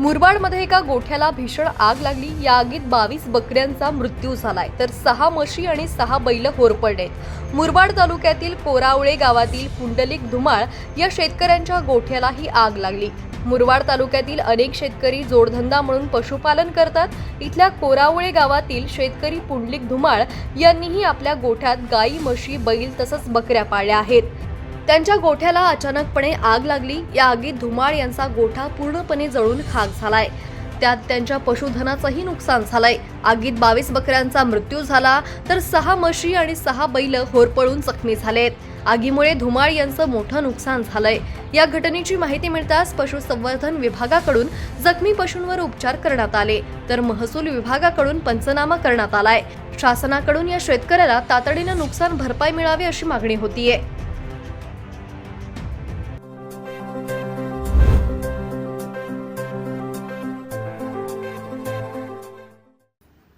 मुरबाडमध्ये एका गोठ्याला भीषण आग लागली. या आगीत बावीस बकऱ्यांचा मृत्यू झालाय. तर सहा म्हशी आणि सहा बैल होरपडलेत मुरबाड तालुक्यातील कोरावळे गावातील पुंडलिक धुमाळ या शेतकऱ्यांच्या गोठ्याला ही आग लागली. मुरबाड तालुक्यातील अनेक शेतकरी जोडधंदा म्हणून पशुपालन करतात. इथल्या कोरावळे गावातील शेतकरी पुंडलिक धुमाळ यांनीही आपल्या गोठ्यात गाई म्हशी बैल तसंच बकऱ्या पाळल्या आहेत. त्यांच्या गोठ्याला अचानकपणे आग लागली. या आगीत धुमाळ यांचा गोठा पूर्णपणे जळून खाक झालाय. त्यात त्यांच्या पशुधनाचंही नुकसान झालंय. आगीत बावीस बकऱ्यांचा मृत्यू झाला तर सहा म्हशी आणि सहा बैल होरपळून जखमी झालेत. आगीमुळे धुमाळ यांचं मोठं नुकसान झालंय. या घटनेची माहिती मिळताच पशुसंवर्धन विभागाकडून जखमी पशूंवर उपचार करण्यात आले. तर महसूल विभागाकडून पंचनामा करण्यात आलाय. शासनाकडून या शेतकऱ्याला तातडीनं नुकसान भरपाई मिळावी अशी मागणी होतीये.